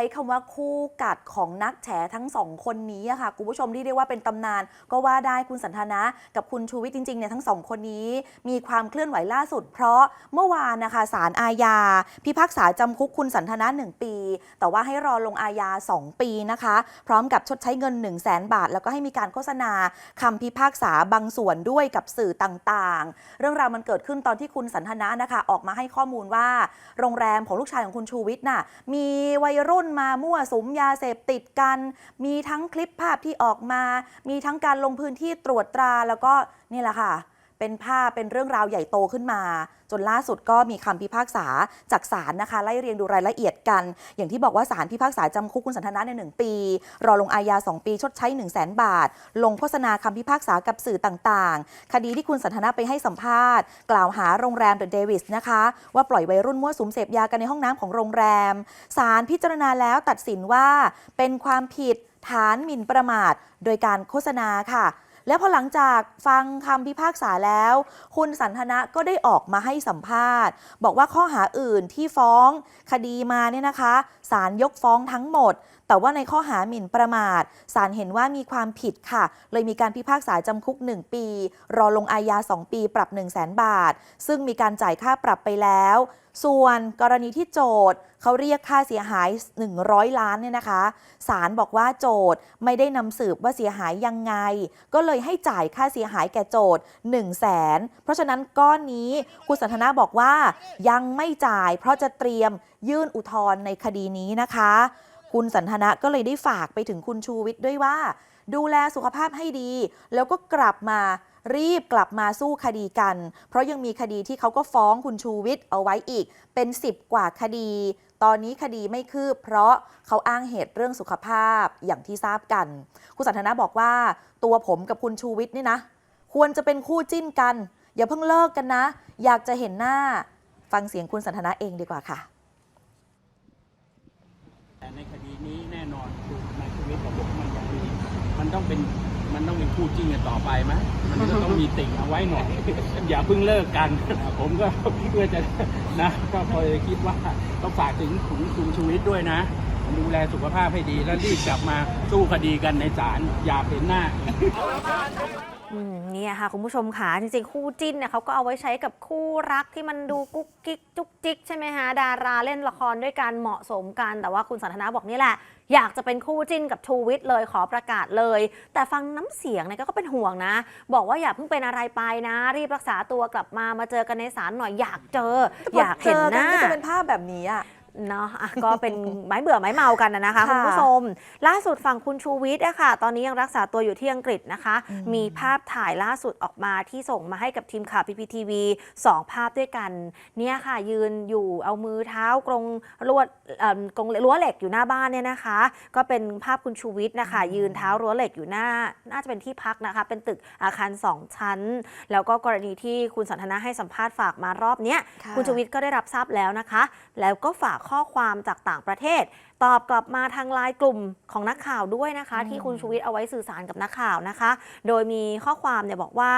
ช้คำว่าคู่กัดของนักแฉทั้งสองคนนี้ค่ะคุณผู้ชมที่เรียกว่าเป็นตำนาน ก็ว่าได้คุณสันทนะกับคุณชูวิทย์จริงๆเนี่ยทั้งสองคนนี้ มีความเคลื่อนไหวล่าสุด เพราะเมื่อวานนะคะศาลอาญา พิพากษาจำคุกคุณสันทนะ 1 ปี แต่ว่าให้รอลงอาญา 2 ปีนะคะ พร้อมกับชดใช้เงิน 1 0 0 0 0แบาท แล้วก็ให้มีการโฆษณาคำพิพากษาบางส่วนด้วยกับสื่อต่างๆ เรื่องราวมันเกิดขึ้นตอนที่คุณสันทนะนะคะ ออกมาให้ข้อมูลว่า โรงแรมของลูกชายของคุณชูวิทย์น่ะมีวัยรุ่นมามั่วสุมยาเสพติดกัน มีทั้งคลิปภาพที่ออกมา มีทั้งการลงพื้นที่ตรวจตราแล้วก็นี่แหละค่ะ เป็นภาพเป็นเรื่องราวใหญ่โตขึ้นมา จนล่าสุดก็มีคำพิพากษาจากศาลนะคะไล่เรียงดูรายละเอียดกัน อย่างที่บอกว่าศาลพิพากษาจำคุกคุณสันทนาใน 1 ปี รอลงอาญา 2 ปีชดใช้ 1 0 0 0 0แบาท ลงโฆษณาคำพิพากษากับสื่อต่างๆ คดีที่คุณสันทนาไปให้สัมภาษณ์ กล่าวหาโรงแรมเดอะเดวิสนะคะว่าปล่อยวัยรุ่นมั่วสุมเสพยากันในห้องน้ำของโรงแรมศาลพิจารณาแล้วตัดสินว่าเป็นความผิดฐานหมิ่นประมาท โดยการโฆษณาค่ะ แล้วพอหลังจากฟังคำพิพากษาแล้ว คุณสันทนะก็ได้ออกมาให้สัมภาษณ์ บอกว่าข้อหาอื่นที่ฟ้องคดีมาเนี่ยนะคะศาลยกฟ้องทั้งหมด แต่ว่าในข้อหาหมิ่นประมาทศาลเห็นว่ามีความผิดค่ะ เลยมีการพิพากษาจำคุก 1 ปี รอลงอาญา 2 ปีปรับ 1 0 0 0 0แบาท ซึ่งมีการจ่ายค่าปรับไปแล้ว ส่วนกรณีที่โจทย์เขาเรียกค่าเสียหาย 100 ล้านเนี่ยนะคะศาลบอกว่าโจทย์ไม่ได้นำสืบว่าเสียหายยังไง ก็เลยให้จ่ายค่าเสียหายแก่โจทย์ 1 0 0 0 0แสนเพราะฉะนั้นก้อนนี้คุณสันทนาบอกว่ายังไม่จ่ายเพราะจะเตรียมยื่นอุทธรณ์ในคดีนี้นะคะ คุณสันทนะก็เลยได้ฝากไปถึงคุณชูวิทย์ด้วยว่า ดูแลสุขภาพให้ดี แล้วก็กลับมารีบกลับมาสู้คดีกัน เพราะยังมีคดีที่เขาก็ฟ้องคุณชูวิทย์เอาไว้อีก เป็น 10 กว่าคดี ตอนนี้คดีไม่คืบ เพราะเขาอ้างเหตุเรื่องสุขภาพอย่างที่ทราบกัน คุณสันทนาบอกว่า ตัวผมกับคุณชูวิทย์นี่นะ ควรจะเป็นคู่จิ้นกัน อย่าเพิ่งเลิกกันนะ อยากจะเห็นหน้า ฟังเสียงคุณสันทนาเองดีกว่าค่ะ ในคดีนี้แน่นอนคือนชีวิตกับผมมันต้องมีมันต้องเป็นมันต้องเป็นคู่จริงกันต่อไปไหมมันก็ต้องมีติ่งเอาไว้หน่อย อย่าเพิ่งเลิกกัน ผมก็เพื่อจะนะก็พอคิดว่าต้องฝากถึงคุณคุณชีวิตด้วยนะ ดูแลสุขภาพให้ดีแล้วรีบกลับมาสู้คดีกันในศาลอย่าเห็นหน้า นี่ยค่ะคุณผู้ชมค่ะจริงๆ คู่จิ้นเนี่ยเขาก็เอาไว้ใช้กับคู่รักที่มันดูกุ๊กกิ๊กจุกจิกใช่ไหมฮะดาราเล่นละครด้วยกันเหมาะสมกัน แต่ว่าคุณสันทนาบอกนี่แหละ อยากจะเป็นคู่จิ้นกับชูวิทย์เลยขอประกาศเลย แต่ฟังน้ำเสียงเนี่ยก็เป็นห่วงนะ บอกว่าอย่าเพิ่งเป็นอะไรไปนะ รีบรักษาตัวกลับมามาเจอกันในศาลหน่อยอยากเจอ อยากเห็นหน้าก็จะเป็นภาพแบบนี้อะ เนาะอะก็เป็นไม้เบื่อไม้เมากันนะนะคะค่ะคุณผู้ชม ล่าสุดฝั่งคุณชูวิทย์อะค่ะ ตอนนี้ยังรักษาตัวอยู่ที่อังกฤษนะคะอืมมีภาพถ่ายล่าสุดออกมาที่ส่งมาให้กับทีมข่าวพีพีทีวีสองภาพด้วยกันเนี่ยค่ะ ยืนอยู่เอามือเท้ากรงลวดเอ่อกรงรั้วเหล็กอยู่หน้าบ้านเนี่ยนะคะ ก็เป็นภาพคุณชูวิทย์นะคะ ยืนเท้ารั้วเหล็กอยู่หน้า น่าจะเป็นที่พักนะคะ เป็นตึกอาคารสองชั้น แล้วก็กรณีที่คุณสันทนาให้สัมภาษณ์ฝากมารอบเนี้ยค่ะคุณชูวิทย์ก็ได้รับทราบแล้วนะคะ แล้วก็ฝากข้อความจากต่างประเทศ ตอบกลับมาทางไลน์กลุ่มของนักข่าวด้วยนะคะอืมที่คุณชูวิทย์เอาไว้สื่อสารกับนักข่าวนะคะ โดยมีข้อความเนี่ยบอกว่า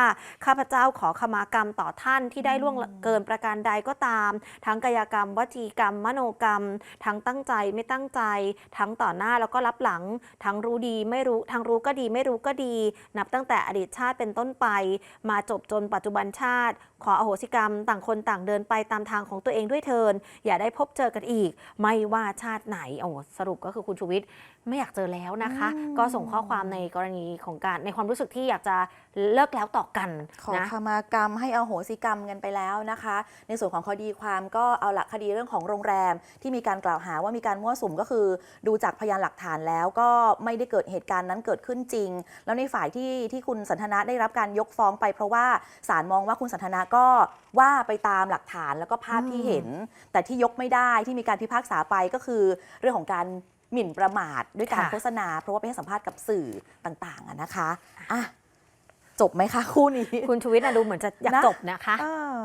ข้าพเจ้าขอขมากรรมต่อท่านที่ได้ล่วงเกินประการใดก็ตาม ทั้งกายกรรม วจีกรรม มโนกรรม ทั้งตั้งใจไม่ตั้งใจ ทั้งต่อหน้าแล้วก็รับหลัง ทั้งรู้ดีไม่รู้ทั้งรู้ก็ดีไม่รู้ก็ดี นับตั้งแต่อดีตชาติเป็นต้นไป มาจบจนปัจจุบันชาติ ขออโหสิกรรม ต่างคนต่างเดินไปตามทางของตัวเองด้วยเทินอย่าได้พบเจอกันอีกไม่ว่าชาติไหนโอ้สรุปก็คือคุณชูวิทย์ไม่อยากเจอแล้วนะคะอืมก็ส่งข้อความในกรณีของการในความรู้สึกที่อยากจะเลิกแล้วต่อกันขอนะขมากรรมให้อโหสิกรรมกันไปแล้วนะคะ ในส่วนของคดีความก็เอาละคดีเรื่องของโรงแรม ที่มีการกล่าวหาว่ามีการมั่วสุมก็คือ ดูจากพยานหลักฐานแล้วก็ไม่ได้เกิดเหตุการณ์นั้นเกิดขึ้นจริง แล้วในฝ่ายที่ที่คุณสันทนาได้รับการยกฟ้องไป เพราะว่าศาลมองว่าคุณสันทนาก็ว่าไปตามหลักฐานแล้วก็ภาพที่เห็น แต่ที่ยกไม่ได้ที่มีการพิพากษาไปก็คือเรื่องของการหมิ่นประมาทด้วยการค่ะ โฆษณา เพราะว่าไปให้สัมภาษณ์กับสื่อต่าง ๆอะนะคะอะจบไหมคะคู่นี้ คุณชูวิทย์น่ะดูเหมือนจะอยากนะ จบนะคะ เออ